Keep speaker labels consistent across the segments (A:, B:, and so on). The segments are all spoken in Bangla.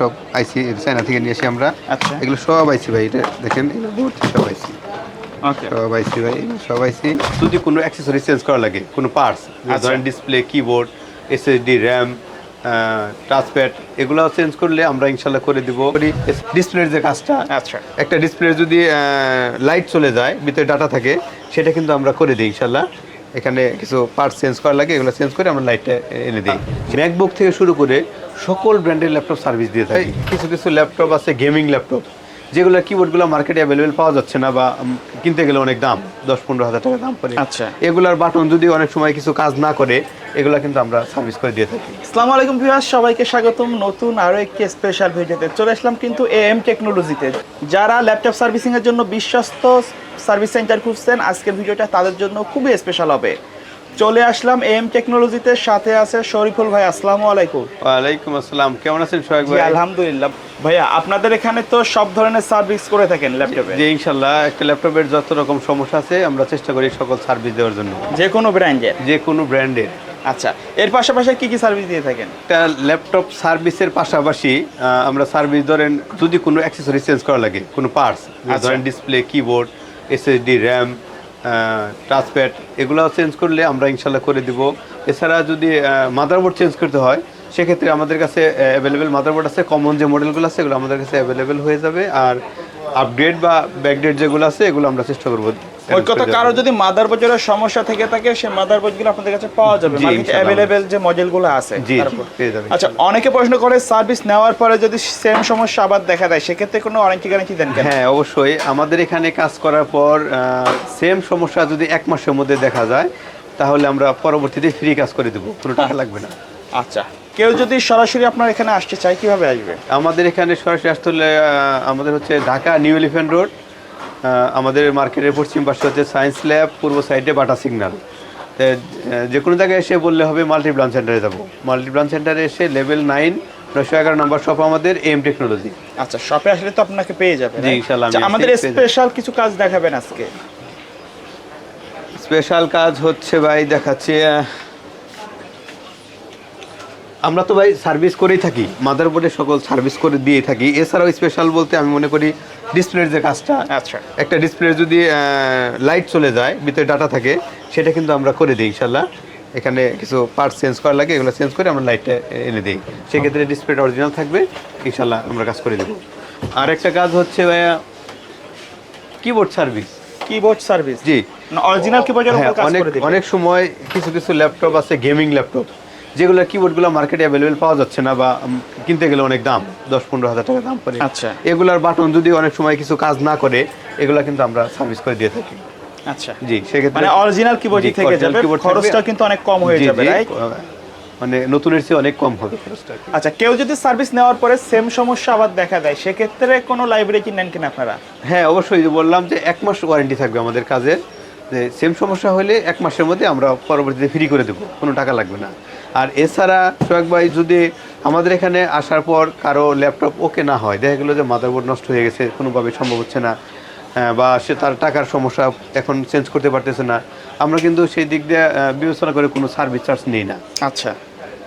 A: সব আইসি চায়না থেকে নিয়ে এসে আমরা।
B: আচ্ছা।
A: এগুলো সব আইসি ভাই এটা দেখেন এগুলো ভর্তি সব আইসি।
B: ওকে।
A: সব আইসি ভাই সব আইসি। যদি কোনো অ্যাক্সেসরি চেঞ্জ করা লাগে কোনো পার্টস
B: আচ্ছা।
A: ধরেন display keyboard SSD RAM touchpad এগুলো চেঞ্জ করলে আমরা ইনশাল্লাহ করে দিব। ডিসপ্লের যে কাজটা।
B: আচ্ছা।
A: একটা ডিসপ্লে যদি লাইট চলে যায় ভিতরে ডাটা থাকে সেটা কিন্তু আমরা করে দিই ইনশাল্লাহ। এখানে কিছু পার্টস চেঞ্জ করা লাগে এগুলো চেঞ্জ করে আমরা লাইটটা এনে দিই। ম্যাকবুক থেকে শুরু করে সকল ব্র্যান্ডের ল্যাপটপ সার্ভিস দিয়ে থাকি। কিছু কিছু ল্যাপটপ আছে গেমিং ল্যাপটপ। যেগুলো কিবোর্ডগুলো মার্কেটে অ্যাভেলেবেল পাওয়া যাচ্ছে না বা কিনতে গেলে অনেক দাম দশ পনেরো হাজার টাকা দাম পড়ে
B: আচ্ছা।
A: এগুলার বাটন যদি অনেক সময় কিছু কাজ না করে এগুলো কিন্তু আমরা সার্ভিস করে দিয়ে থাকি।
B: আসসালামু আলাইকুম ভিউয়ার্স সবাইকে স্বাগতম নতুন আরও একটি স্পেশাল ভিডিওতে। চলে আসলাম কিন্তু এএম টেকনোলজিতে যারা ল্যাপটপ সার্ভিসিং এর জন্য বিশ্বস্ত সার্ভিস সেন্টার খুঁজছেন আজকের ভিডিওটা তাদের জন্য খুবই স্পেশাল হবে। চলে আসলাম এএম টেকনোলজিতে সাথে আছে শরীফুল ভাই আসসালামু আলাইকুম।
A: ওয়ালাইকুম আসসালাম কেমন আছেন সোহাগ ভাই?
B: আলহামদুলিল্লাহ। ভাইয়া আপনাদের এখানে তো সব ধরনের সার্ভিস করে থাকেন ল্যাপটপে
A: যে ইনশাল্লাহ একটা ল্যাপটপের যত রকম সমস্যা আছে আমরা চেষ্টা করি সকল সার্ভিস দেওয়ার জন্য।
B: যে কোনো ব্র্যান্ডের
A: যে কোনো ব্র্যান্ডের
B: আচ্ছা এর পাশাপাশি কি কি সার্ভিস দিয়ে থাকেন?
A: একটা ল্যাপটপ সার্ভিসের পাশাপাশি আমরা সার্ভিস ধরেন যদি কোনো অ্যাক্সেসরি চেঞ্জ করা লাগে কোনো পার্টস
B: আচ্ছা।
A: ধরেন display keyboard SSD RAM touchpad এগুলো চেঞ্জ করলে আমরা ইনশাল্লাহ করে দিব। এছাড়া যদি মাদারবোর্ড চেঞ্জ করতে হয়, সেক্ষেত্রে আমাদের কাছে অ্যাভেলেবেল মাদারবোর্ড আছে কমন যে মডেলগুলো আছে, এগুলো আমাদের কাছে অ্যাভেলেবেল হয়ে যাবে। আর আপডেট বা ব্যাকডেট যেগুলো আছে, এগুলো আমরা চেষ্টা করব
B: ওই কথা কারও যদি মাদার বোর্ডের সমস্যা থেকে থাকে সেই মাদার বোর্ডগুলো আপনাদের কাছে পাওয়া যাবে। মার্কেটে। অ্যাভেলেবেল যে মডেলগুলো আছে আচ্ছা অনেকে প্রশ্ন করে সার্ভিস নেওয়ার পরে যদি সেম সমস্যা আবার দেখা দেয় সেক্ষেত্রে কোনো ওয়ারেন্টি গ্যারান্টি দেন কেন?
A: হ্যাঁ অবশ্যই। আমাদের এখানে কাজ করার পর সেম সমস্যা যদি এক মাসের মধ্যে দেখা যায় তাহলে আমরা পরবর্তীতে ফ্রি কাজ করে দেবো। কোনো টাকা লাগবে না।
B: আচ্ছা কেউ যদি সরাসরি আপনার এখানে আসতে চায় কীভাবে আসবে?
A: আমাদের এখানে সরাসরি আসতে হলে আমাদের হচ্ছে ঢাকা নিউ এলিফ্যান্ট রোড আমাদের মার্কেটের পশ্চিম পাশে হচ্ছে সায়েন্স ল্যাব পূর্ব সাইডে বাটা সিগন্যাল যে কোনো জায়গায় এসে বললে হবে মাল্টি প্লান সেন্টারে যাব। মাল্টি প্লান সেন্টারে এসে লেভেল নাইন নয়শো এগারো নম্বর শপ আমাদের এম টেকনোলজি
B: আচ্ছা শপে আসলে তো আপনাকে পেয়ে যাবে
A: জি, ইনশাআল্লাহ আমি
B: আচ্ছা, আমাদের স্পেশাল কিছু কাজ দেখাবেন আজকে।
A: স্পেশাল কাজ হচ্ছে ভাই দেখাচ্ছে আমরা তো ভাই সার্ভিস করেই থাকি। মাদারবোর্ডে সকল সার্ভিস করে দিয়ে থাকি। এছাড়াও স্পেশাল বলতে আমি মনে করি ডিসপ্লের যে কাজটা
B: আচ্ছা।
A: একটা ডিসপ্লে যদি লাইট চলে যায় ভিতরে ডাটা থাকে সেটা কিন্তু আমরা করে দিই ইনশাল্লাহ। এখানে কিছু পার্টস চেঞ্জ করা লাগে এগুলো চেঞ্জ করে আমরা লাইটটা এনে দিই। সেক্ষেত্রে ডিসপ্লেটা অরিজিনাল থাকবে ইনশাল্লাহ আমরা কাজ করে দেবো। আর একটা কাজ হচ্ছে ভাইয়া কিবোর্ড সার্ভিস
B: কিবোর্ড সার্ভিস
A: জি।
B: অরিজিনাল কিবোর্ডের
A: হ্যাঁ
B: কাজ
A: অনেক অনেক সময় কিছু কিছু ল্যাপটপ আছে গেমিং ল্যাপটপ যেগুলো কিবোর্ডগুলো মার্কেটে অ্যাভেলেবেল পাওয়া যাচ্ছে না বা কিনতে গেলে অনেক দাম দশ পনেরো হাজার টাকা দাম পড়ে।
B: আচ্ছা।
A: এগুলার বাটন যদি অনেক সময় কিছু কাজ না করে এগুলো কিন্তু আমরা সার্ভিস করে দিয়ে থাকি।
B: আচ্ছা।
A: জি সেক্ষেত্রে
B: মানে অরিজিনাল কিবোর্ডই থেকে যাবে খরচটা কিন্তু অনেক কম হয়ে যাবে রাইট
A: মানে নতুনের চেয়ে অনেক কম হবে খরচটা।
B: আচ্ছা কেউ যদি সার্ভিস নেওয়ার পরে সেম সমস্যা আবার দেখা দেয় সেক্ষেত্রে কোনো লাইব্রেরি কি নেন কিনা আপনারা?
A: হ্যাঁ অবশ্যই বললাম যে এক মাস ওয়ারেন্টি থাকবে আমাদের কাজের। যে সেম সমস্যা হলে এক মাসের মধ্যে আমরা পরবর্তীতে ফ্রি করে দেবো কোনো টাকা লাগবে না। আর এছাড়া সোহাগ ভাই যদি আমাদের এখানে আসার পর কারও ল্যাপটপ ওকে না হয় দেখা গেলো যে মাদারবোর্ড নষ্ট হয়ে গেছে কোনোভাবে সম্ভব হচ্ছে না বা সে তার টাকার সমস্যা এখন চেঞ্জ করতে পারতেছে না আমরা কিন্তু সেই দিক দিয়ে বিবেচনা করে কোনো সার্ভিস চার্জ নিই না।
B: আচ্ছা।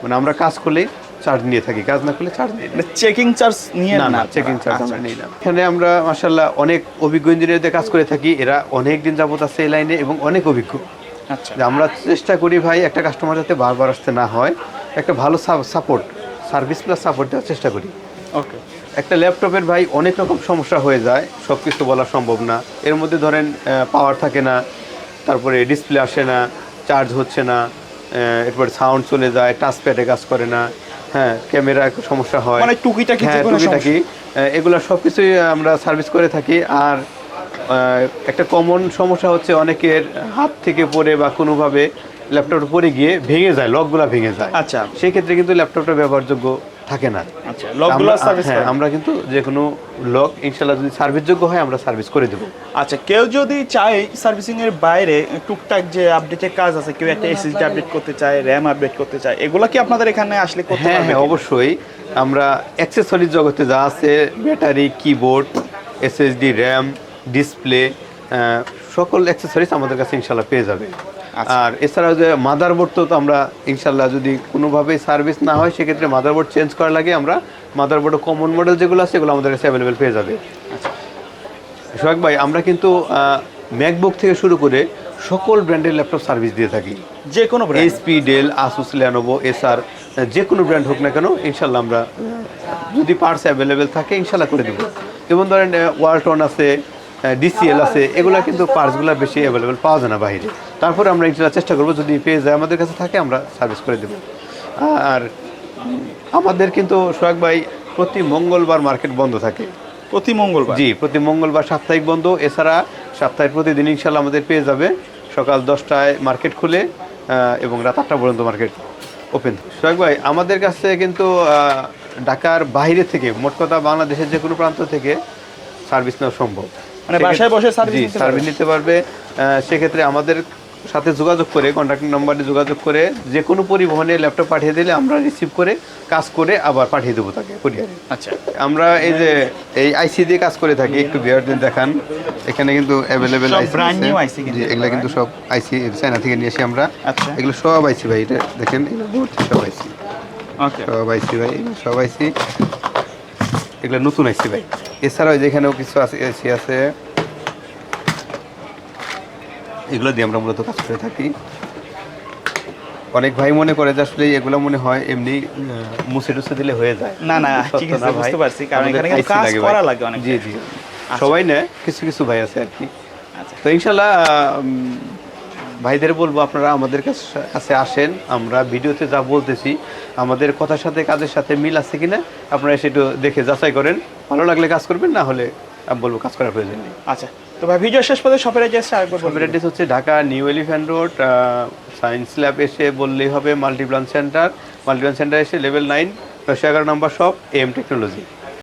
A: মানে আমরা কাজ করলেই চার্জ নিয়ে থাকি কাজ না করলে চার্জ নিয়ে
B: চেকিং চার্জ নিয়ে
A: না না চেকিং চার্জ
B: আচ্ছা।
A: আমরা নিই না। এখানে আমরা মাশাল্লাহ অনেক অভিজ্ঞ ইঞ্জিনিয়ারদের কাজ করে থাকি এরা অনেক দিন যাবত আছে এই লাইনে এবং অনেক অভিজ্ঞ।
B: আচ্ছা।
A: আমরা চেষ্টা করি ভাই একটা কাস্টমার যাতে বারবার আসতে না হয় একটা ভালো সাপোর্ট সার্ভিস প্লাস সাপোর্ট দেওয়ার চেষ্টা করি।
B: ওকে
A: একটা ল্যাপটপের ভাই অনেক রকম সমস্যা হয়ে যায় সব কিছু বলা সম্ভব না। এর মধ্যে ধরেন পাওয়ার থাকে না তারপরে ডিসপ্লে আসে না চার্জ হচ্ছে না এরপরে সাউন্ড চলে যায় টাচ প্যাডে কাজ করে না। হ্যাঁ ক্যামেরা সমস্যা হয়।
B: মানে টুকিটাকি
A: হ্যাঁ টুকিটাকি। এগুলো সব কিছুই আমরা সার্ভিস করে থাকি। আর একটা কমন সমস্যা হচ্ছে অনেকের হাত থেকে পড়ে বা কোনোভাবে ল্যাপটপটা পড়ে গিয়ে ভেঙে যায় লকগুলো ভেঙে যায়।
B: আচ্ছা।
A: সেই ক্ষেত্রে কিন্তু ল্যাপটপটা ব্যবহারযোগ্য। থাকে না।
B: আচ্ছা লকগুলো
A: আমরা- হ্যাঁ, আমরা কিন্তু যে কোনো লক ইনশাল্লাহ যদি সার্ভিস যোগ্য হয় আমরা সার্ভিস করে দেবো।
B: আচ্ছা কেউ যদি চায় সার্ভিসিং এর বাইরে টুকটাক যে আপডেটের কাজ আছে কেউ একটা এসএসডি আপডেট করতে চায় র্যাম আপডেট করতে চায় এগুলো কি আপনাদের এখানে আসলে করতে
A: হ্যাঁ
B: পারবে
A: হ্যাঁ অবশ্যই। আমরা অ্যাক্সেসরিজ জগতে যা আছে battery keyboard SSD RAM display সকল অ্যাক্সেসরিজ আমাদের কাছে ইনশাল্লাহ পেয়ে যাবে। আর এছাড়াও যে মাদারবোর্ড তো আমরা ইনশাল্লাহ যদি কোনোভাবে সার্ভিস না হয় সেক্ষেত্রে মাদারবোর্ড চেঞ্জ করা লাগে আমরা মাদারবোর্ড কমন মডেল যেগুলো আছে সেগুলো আমাদের কাছে অ্যাভেলেবেল পেয়ে যাবে। সোহাগ ভাই আমরা কিন্তু ম্যাকবুক থেকে শুরু করে সকল ব্র্যান্ডের ল্যাপটপ সার্ভিস দিয়ে থাকি।
B: যে কোনো
A: HP Dell Asus Lenovo SR যে কোনো ব্র্যান্ড হোক না কেন ইনশাল্লাহ আমরা যদি পার্টস অ্যাভেলেবেল থাকে ইনশাল্লাহ করে দেবো। যেমন ধরেন ওয়ালটন আছে ডিসিএল আছে এগুলো কিন্তু পার্টসগুলো বেশি অ্যাভেলেবেল পাওয়া যায় না বাইরে তারপরে আমরা ইনশাল্লাহ চেষ্টা করব যদি পেয়ে যায় আমাদের কাছে থাকে আমরা সার্ভিস করে দেবো। আর আমাদের কিন্তু সোহাগ ভাই প্রতি মঙ্গলবার মার্কেট বন্ধ থাকে।
B: প্রতি মঙ্গলবার?
A: জি প্রতি মঙ্গলবার সাপ্তাহিক বন্ধ। এছাড়া সপ্তাহে প্রতিদিন ইনশাল্লাহ আমাদের পেয়ে যাবে। সকাল দশটায় মার্কেট খুলে এবং রাত আটটা পর্যন্ত মার্কেট ওপেন সোহাগ ভাই আমাদের কাছে কিন্তু ঢাকার বাইরে থেকে মোট কথা বাংলাদেশের যে কোনো প্রান্ত থেকে সার্ভিস নেওয়া সম্ভব।
B: মানে বাসায় বসে
A: সার্ভিস নিতে পারবে। সেক্ষেত্রে আমাদের সাথে যোগাযোগ করে কন্ট্যাক্ট নাম্বারে যোগাযোগ করে যে কোনো পরিবহনে ল্যাপটপ পাঠিয়ে দিলে আমরা রিসিভ করে কাজ করে আবার পাঠিয়ে দেবো তাকে কুরিয়ারে
B: আচ্ছা।
A: আমরা এই যে এই আইসি দিয়ে কাজ করে থাকি একটু বিয়ার দিন দেখান। এখানে কিন্তু অ্যাভেলেবেল আইসি এগুলো কিন্তু সব আইসি চায়না থেকে নিয়ে এসে আমরা।
B: আচ্ছা।
A: এগুলো সব আইসি ভাই এটা দেখেন এগুলো সব আইসি
B: ওকে
A: সব আইসি ভাই সব আইসি এগুলো নতুন আইসি ভাই। এছাড়াও এই যে এখানেও কিছু আছে আইসি আছে। এগুলো দিয়ে আমরা মূলত কাজ করে থাকি। অনেক ভাই মনে করে যে আসলে এগুলো মনে হয় এমনি মুছে টুছে দিলে হয়ে যায়।
B: না, না, ঠিক আছে, বুঝতে পারছি, কারণ এখানে কাজ করা লাগে অনেক।
A: জি জি। সবাই না কিছু কিছু ভাই আছে আর কি।
B: আচ্ছা।
A: তো ইনশাল্লাহ উম, ভাইদের বলব আপনারা আমাদের কাছে- আসেন আমরা ভিডিওতে যা বলতেছি আমাদের কথার সাথে কাজের সাথে মিল আছে কিনা আপনারা সেটা দেখে যাচাই করেন। ভালো লাগলে কাজ করবেন না হলে আমি বলব কাজ করার প্রয়োজন নেই।
B: আচ্ছা তো ভাই ভিডিও শেষ পর্যন্ত শপের আরেকবার
A: সবের অ্যাড্রেস হচ্ছে Dhaka New Elephant Road Science Lab এসে বললেই হবে মাল্টিপ্লান সেন্টার মাল্টিপ্লান সেন্টার এসে লেভেল নাইন দশ এগারো নম্বর শপ এম টেকনোলজি